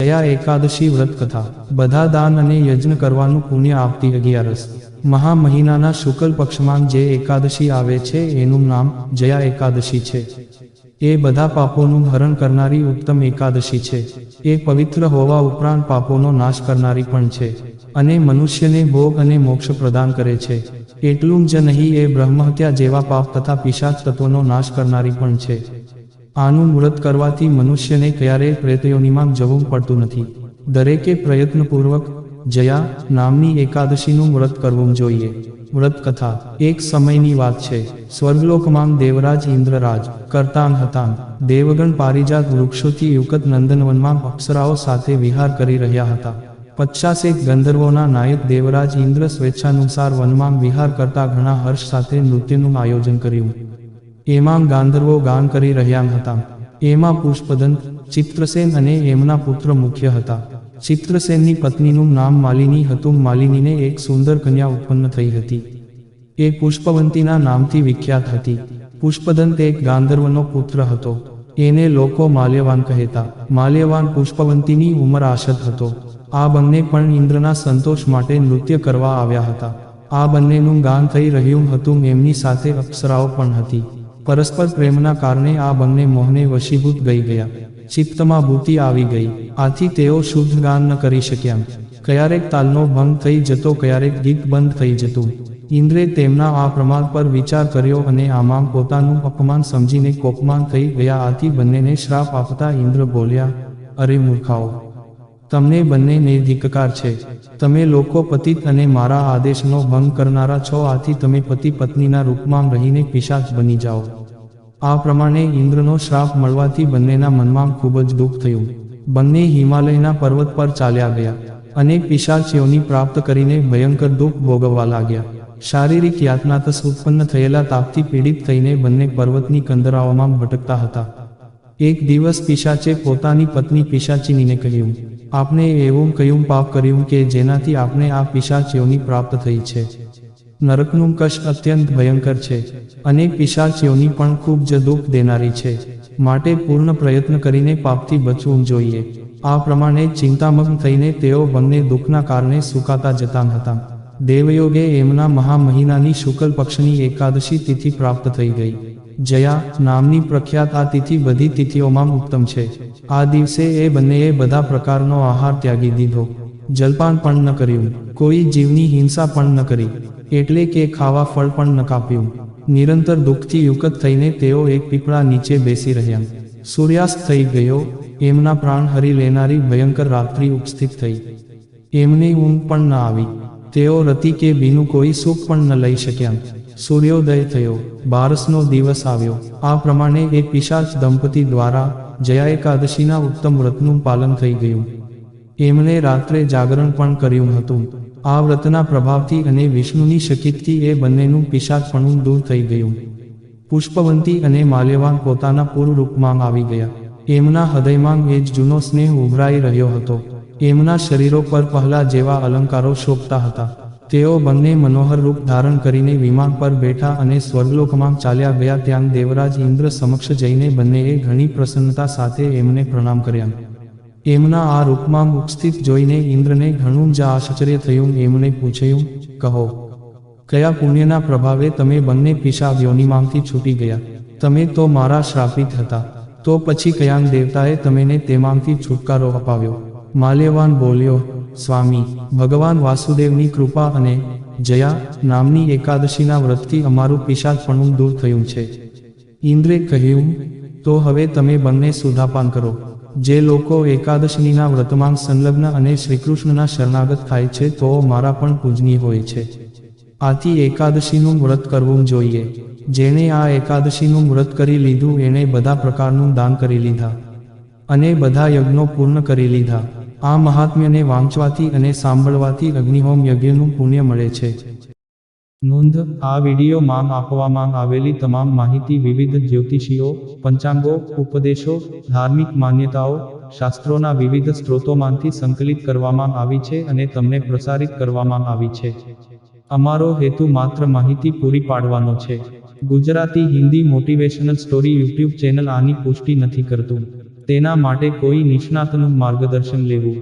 દયા એકાદશી વ્રત કથા. બધા દાન અને યજ્ઞ કરવાનું પુણ્ય આપતી અગિયારસ. મહા મહિનાના શુક્લ પક્ષમાં જે એકાદશી આવે છે, એનું નામ જયા એકાદશી છે. એ બધા પાપોનું હરણ કરનારી ઉત્તમ એકાદશી છે. એ પવિત્ર હોવા ઉપરાંત પાપોનો નાશ કરનારી પણ છે. અને મનુષ્યને ભોગ અને મોક્ષ પ્રદાન કરે છે. એટલું જ નહીં, એ બ્રહ્મહત્યા જેવા પાપ તથા પિશાચ તત્વોનો નાશ કરનારી પણ છે. આનું વ્રત કરવાથી મનુષ્યને ક્યારેય પ્રેતયોનીમાં જવું પડતું નથી. દરેકે પ્રયત્નપૂર્વક જયા નામની એકાદશીનું વ્રત કરવું જોઈએ. વ્રત કથા એક સમયની વાત છે. સ્વર્ગલોકમાં દેવરાજ ઇન્દ્રરાજ, કરતાન હતાં દેવગણ પારિજાત વૃક્ષોથી યુકત નંદનવનમાં અપ્સરાઓ સાથે વિહાર કરી રહ્યા હતા. પચાસેક ગંધર્વોના નાયક દેવરાજ ઇન્દ્ર સ્વેચ્છાનુસાર વનમાં વિહાર કરતા ઘણા હર્ષ સાથે નૃત્યનું આયોજન કર્યું. એમાં ગાંધર્વો ગાન કરી રહ્યા હતા. એમાં પુષ્પદંત, ચિત્રસેન અને એમના પુત્ર મુખ્ય હતા. ચિત્રસેનની પત્નીનું નામ માલિની હતું. માલિનીને એક સુંદર કન્યા ઉત્પન્ન થઈ હતી. એ પુષ્પવંતીના નામથી વિખ્યાત હતી. પુષ્પદંત એક ગાંધર્વનો પુત્ર હતો. એને લોકો માલ્યવાન કહેતા. માલ્યવાન પુષ્પવંતીની ઉંમર આશદ હતો. આ બંને પણ ઇન્દ્રના સંતોષ માટે નૃત્ય કરવા આવ્યા હતા. આ બંનેનું ગાન થઈ રહ્યું હતું. એમની સાથે અપ્સરાઓ પણ હતી. પરસ્પર પ્રેમના કારણે આ બંને મોહને વશીભૂત ગઈ ગયા. ચિત્તમાં ભૂતિ આવી ગઈ. આથી તેઓ શુદ્ધ ગાન ન કરી શક્યા. ક્યારેક તાલનો ભંગ થઈ જતો, ક્યારેક ગીત બંધ થઈ જતું. ઇન્દ્રે તેમના આ પ્રમાણ પર વિચાર કર્યો અને આમાં પોતાનું અપમાન સમજીને કોપમાન થઈ ગયા. આથી બંનેને શ્રાપ આપતા ઇન્દ્ર બોલ્યા, અરે મૂર્ખાઓ તમને બંનેને ધિક્કાર છે. તમે લોકો પતિત અને મારા આદેશનો ભંગ કરનારા છો. આથી તમે પતિ પત્નીના રૂપમાં રહીને પિશાચ બની જાઓ. આ પ્રમાણે ઇન્દ્રનો શ્રાપ મળવાથી બંનેના મનમાં ખૂબ જ દુઃખ થયું. બંને હિમાલયના પર્વત પર ચાલ્યા ગયા અને પિશાચીઓની પ્રાપ્ત કરીને ભયંકર દુઃખ ભોગવવા લાગ્યા. શારીરિક યાતનાતસ ઉત્પન્ન થયેલા તાપથી પીડિત થઈને બંને પર્વતની કંદરાઓમાં ભટકતા હતા. એક દિવસ પિશાચે પોતાની પત્ની પિશાચીનીને કહ્યું, આપને એવું કયું પાપ કર્યું કે જેનાથી આપને આ પિશાચીઓની પ્રાપ્ત થઈ છે? નરકનું કષ્ટ અત્યંત ભયંકર છે અને પિશાચીઓની પણ ખૂબ જ દુઃખ દેનારી છે. માટે પૂર્ણ પ્રયત્ન કરીને પાપથી બચવું જોઈએ. આ પ્રમાણે ચિંતામગ્ન થઈને તેઓ બંને દુઃખના કારણે સુકાતા જતા હતા. દેવયોગે એમના મહા મહિનાની શુક્લ પક્ષની એકાદશી તિથિ પ્રાપ્ત થઈ ગઈ. જયા નામની પ્રખ્યાત આ તિથિ બધી તિથિઓમાં ઉત્તમ છે. આ દિવસે એ બંનેએ બધા પ્રકારનો આહાર ત્યાગી દીધો. જલપાન પણ ન કર્યું. કોઈ જીવની હિંસા પણ ન કરી. એટલે કે ખાવા ફળ પણ ન કાપ્યું. નિરંતર દુઃખથી યુકત થઈને તેઓ એક પીપળા નીચે બેસી રહ્યા. સૂર્યાસ્ત થઈ ગયો. એમના પ્રાણ હરી લેનારી ભયંકર રાત્રિ ઉપસ્થિત થઈ. એમને ઊંઘ પણ ન આવી. તેઓ રતિ કે બીનું કોઈ સુખ પણ ન લઈ શક્યા. સૂર્યોદય થયો. બારસનો દિવસ આવ્યો. આ પ્રમાણે એક પિશાચ દંપતી દ્વારા જયા એકાદશીના ઉત્તમ વ્રતનું પાલન થઈ ગયું. એમણે રાત્રે જાગરણ પણ કર્યું હતું. આ વ્રતના પ્રભાવથી અને વિષ્ણુની શકિતથી એ બંનેનું પિશાચપણું દૂર થઈ ગયું. પુષ્પવંતી અને માલ્યવાન પોતાના પૂર્વ રૂપમાં આવી ગયા. એમના હૃદયમાં એ જ જૂનો સ્નેહ ઉભરાઈ રહ્યો હતો. એમના શરીરો પર પહેલા જેવા અલંકારો શોભતા હતા. તેઓ બંને મનોહર રૂપ ધારણ કરીને વિમાન પર બેઠા અને સ્વર્ગલોકમાં ચાલ્યા ગયા ત્યાં દેવરાજ ઇન્દ્ર સમક્ષ જઈને બંનેએ ઘણી પ્રસન્નતા સાથે એમને પ્રણામ કર્યા. એમના આ રૂપમાં ઉપસ્થિત જોઈને ઇન્દ્રને ઘણું જ આશ્ચર્ય થયું. એમણે પૂછ્યું, કહો, કયા પુણ્યના પ્રભાવે તમે બંને પિશા યોનિમાંથી છૂટી ગયા? તમે તો મારા શ્રાપિત હતા. તો પછી કયાંક દેવતાએ તમેને તેમાંથી છુટકારો અપાવ્યો? માલ્યવાન બોલ્યો સ્વામી, ભગવાન વાસુદેવની કૃપા અને જયા નામની એકાદશીના વ્રતથી અમારું પિશાચપણું દૂર થયું છે. ઇન્દ્રે કહ્યું, તો હવે તમે બંને સુધાપાન કરો. જે લોકો એકાદશીના વ્રતમાં સંલગ્ન અને શ્રીકૃષ્ણના શરણાગત થાય છે, તો મારા પણ પૂજનીય હોય છે. આથી એકાદશીનું વ્રત કરવું જોઈએ. જેણે આ એકાદશીનું વ્રત કરી લીધું, એણે બધા પ્રકારનું દાન કરી લીધા. અને બધા યજ્ઞો પૂર્ણ કરી લીધા. આ મહાત્મ્યને વાંચવાથી અને સાંભળવાથી અગ્નિહોમ યજ્ઞનું પુણ્ય મળે છે. નોંધ, આ વિડીયોમાં આપવામાં આવેલી તમામ માહિતી વિવિધ જ્યોતિષીઓ, પંચાંગો, ઉપદેશો, ધાર્મિક માન્યતાઓ, શાસ્ત્રોના વિવિધ સ્ત્રોતોમાંથી સંકલિત કરવામાં આવી છે અને તમને પ્રસારિત કરવામાં આવી છે. અમારો હેતુ માત્ર માહિતી પૂરી પાડવાનો છે. Gujarati Hindi motivational story YouTube channel આની પુષ્ટિ નથી કરતું. તેના માટે કોઈ નિષ્ણાતનું માર્ગદર્શન લેવું.